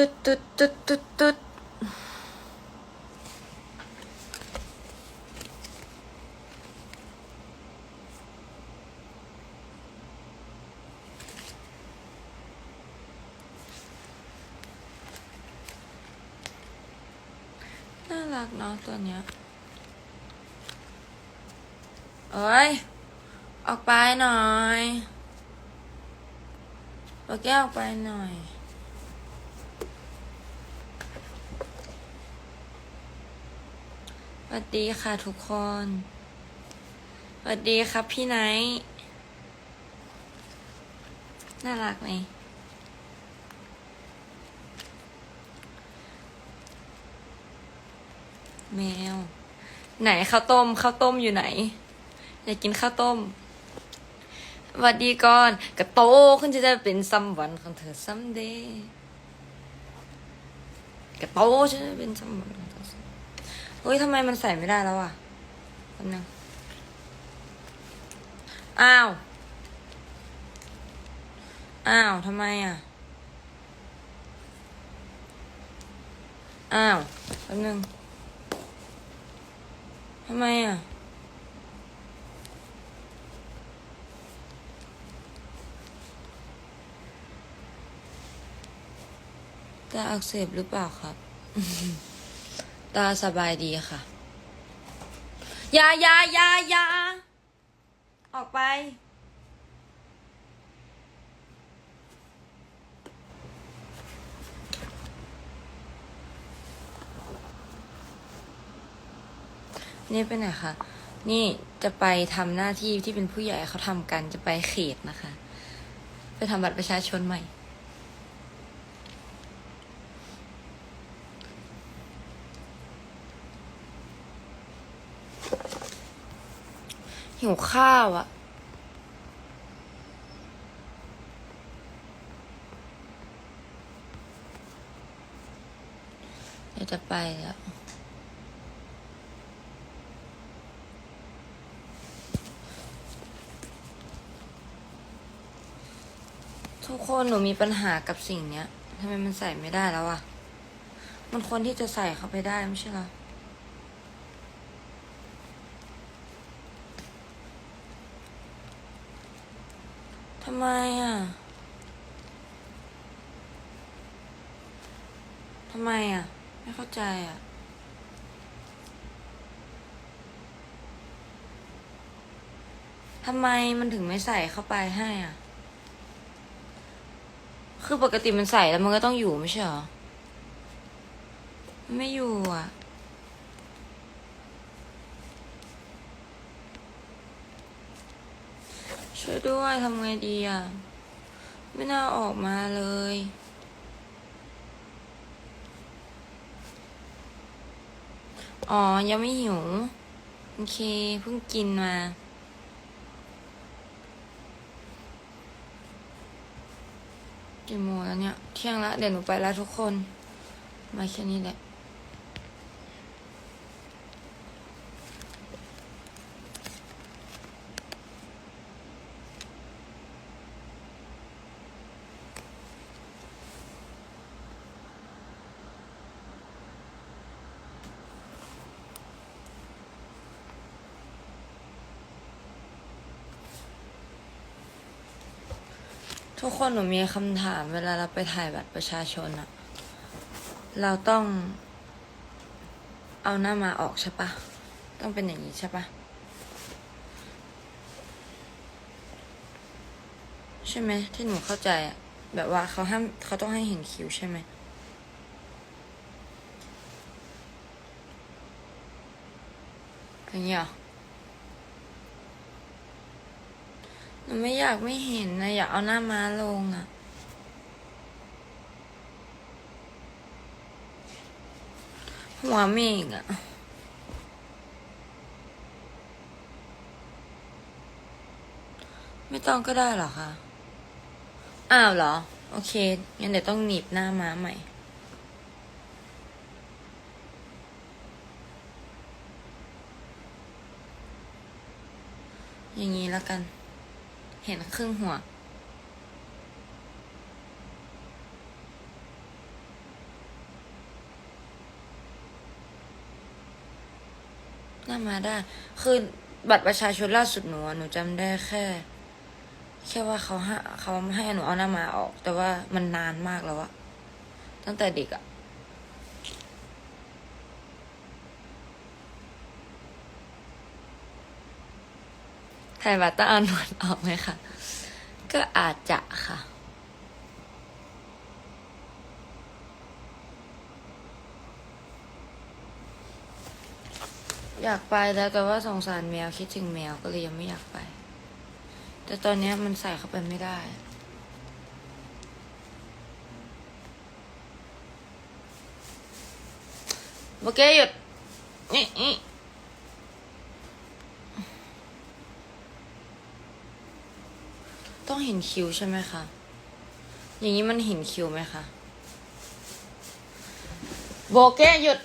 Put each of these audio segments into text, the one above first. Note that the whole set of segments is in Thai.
ตึ๊ดตึ๊ดตึ๊ดตึ๊ดตึ๊ดน่ารักเนาะตัวเนี้ยเอ้ย ออกไปหน่อยปาแก้วออกไปหน่อย สวัสดีค่ะทุกคนสวัสดีครับพี่ไนท์น่ารักไหม แมว ไหนข้าวต้มข้าวต้มอยู่ไหน อยากกินข้าวต้มสวัสดีก่อนกระโตขึ้นจะได้เป็นซัมวันของเธอซัมเดย์กระโตจะได้เป็นซัมวันของ เฮ้ยทำไมมันใส่ไม่ได้แล้วอะแป๊บนึงอ้าว อ้าวทำไมอะ อ้าวแป๊บนึงทำไมอะตาอักเสบหรือเปล่าครับ ตาสบายดีค่ะยายายายาออกไป นี่ไปไหนคะ นี่จะไปทำหน้าที่ที่เป็นผู้ใหญ่เขาทำกันจะไปเขตนะคะ ไปทำบัตรประชาชนใหม่ หิวข้าวอะเดี๋ยวจะไปแล้วทุกคนหนูมีปัญหากับสิ่งเนี้ยทำไมมันใส่ไม่ได้แล้วอะมันควรที่จะใส่เข้าไปได้ไม่ใช่หรอ ทำไมอะ ทำไมอะ ไม่เข้าใจอะ ทำไมมันถึงไม่ใส่เข้าไปให้อะ คือปกติมันใส่แล้วมันก็ต้องอยู่ไม่ใช่เหรอ ไม่อยู่อะ ช่วยด้วยทำไงดีอะ ไม่น่าออกมาเลย อ๋อ ยังไม่หิว โอเค เพิ่งกินมากี่โมงแล้วเนี่ย เที่ยงละเดี๋ยวหนูไปแล้วทุกคน มาแค่นี้แหละ ทุกคนหนูมีคำถามเวลาเราไปถ่ายบัตรประชาชนอะเราต้องเอาหน้ามาออกใช่ปะ ต้องเป็นอย่างนี้ใช่ปะ ใช่ไหมที่หนูเข้าใจอะแบบว่าเขาห้ามเขาต้องให้เห็นคิ้วใช่ไหมอย่างเงี้ยเหรอห นูไม่อยากไม่เห็นนะอยากเอาหน้าม้าลงอะหัวมฆอะไม่ต้องก็ได้หรอคะ อ้าวเหรอ โอเค งั้นเดี๋ยวต้องหนีบหน้าม้าใหม่ อย่างนี้แล้วกัน เห็นครึ่งหัว หน้ามาได้ คือบัตรประชาชนล่าสุดหนูหนูจำได้แค่ แค่ว่าเขาให้เขาให้หนูเอาหน้ามาออก แต่ว่ามันนานมากแล้วอะตั้งแต่เด็กอะ ถ่ายบัตต้องเอาหนวดออกไหมคะ ก็อาจจะค่ะ อยากไปแล้วแต่ว่าสงสารแมวคิดถึงแมวก็เลยยังไม่อยากไป แต่ตอนนี้มันใส่เข้าไปไม่ได้โอเคหยุดนี่ ต้องเห็นคิวใช่ไหมคะ อย่างนี้มันเห็นคิวไหมคะ โบเก้หยุด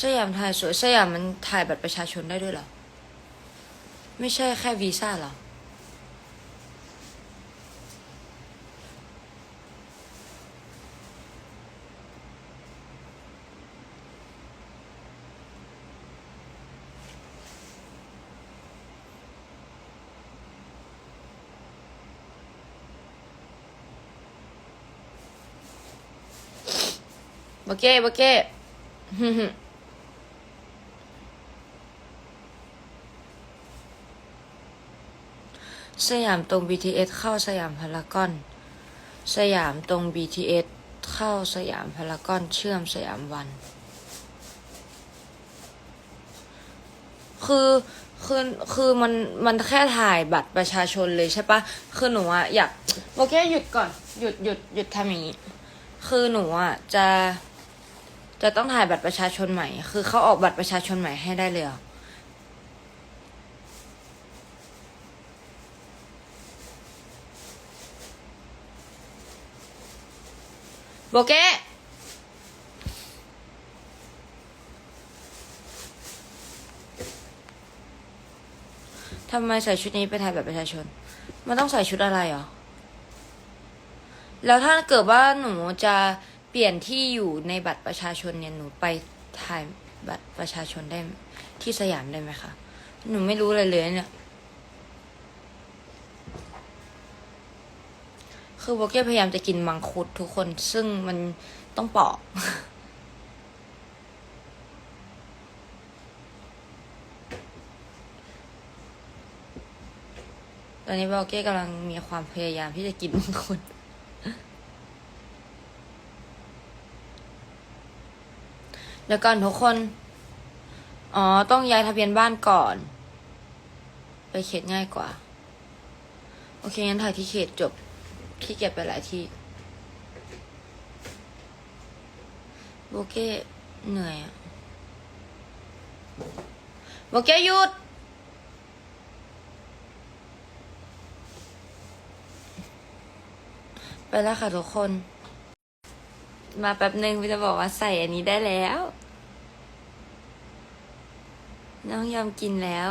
สยามถ่ายสวย สยามมันถ่ายบัตรประชาชนได้ด้วยเหรอ ไม่ใช่แค่วีซ่าเหรอ โอเคโอเคสยามตรง BTS เข้าสยามพารากอน สยามตรง BTS เข้าสยามพารากอนเชื่อมสยามวัน คือคือคือมันมันแค่ถ่ายบัตรประชาชนเลยใช่ปะคือหนูอะอยากโอเคหยุดก่อน หยุดหยุดหยุดทำอย่างนี้ คือหนูอะจะ จะต้องถ่ายบัตรประชาชนใหม่ คือเขาออกบัตรประชาชนใหม่ให้ได้เลยเหรอโบเก้ทำไมใส่ชุดนี้ไปถ่ายแบบประชาชน มันต้องใส่ชุดอะไรหรอ แล้วถ้าเกิดว่าหนูจะ เปลี่ยนที่อยู่ในบัตรประชาชนเนี่ยหนูไปถ่ายบัตรประชาชนได้ที่สยามได้ไหมคะ หนูไม่รู้เลยเลยเนี่ย คือโบเก้พยายามจะกินมังคุดทุกคนซึ่งมันต้องปอกตอนนี้โบเก้กำลังมีความพยายามที่จะกินมังคุด เดี๋ยวก่อนทุกคน อ๋อ ต้องย้ายทะเบียนบ้านก่อน ไปเขตง่ายกว่า โอเค งั้นถ่ายที่เขตจบที่เก็บไปหลายที่โบเก้เหนื่อยอะโบเก้หยุด ไปแล้วค่ะทุกคน มาแป๊บหนึ่งพี่จะบอกว่าใส่อันนี้ได้แล้ว น้องยอมกินแล้ว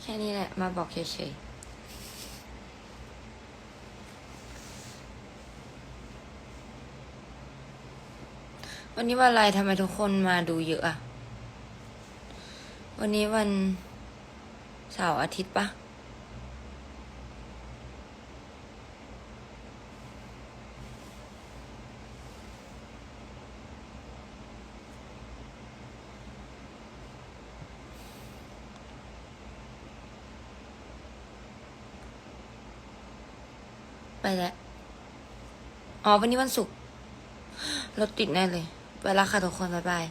แค่นี้แหละ มาบอกเฉยๆวันนี้วันอะไรทำไมทุกคนมาดูเยอะอะ วันนี้วันเสาร์อาทิตย์ปะ ไปแล้วอ๋อวันนี้วันศุกร์รถติดแน่เลยไปละค่ะทุกคน บ๊ายบาย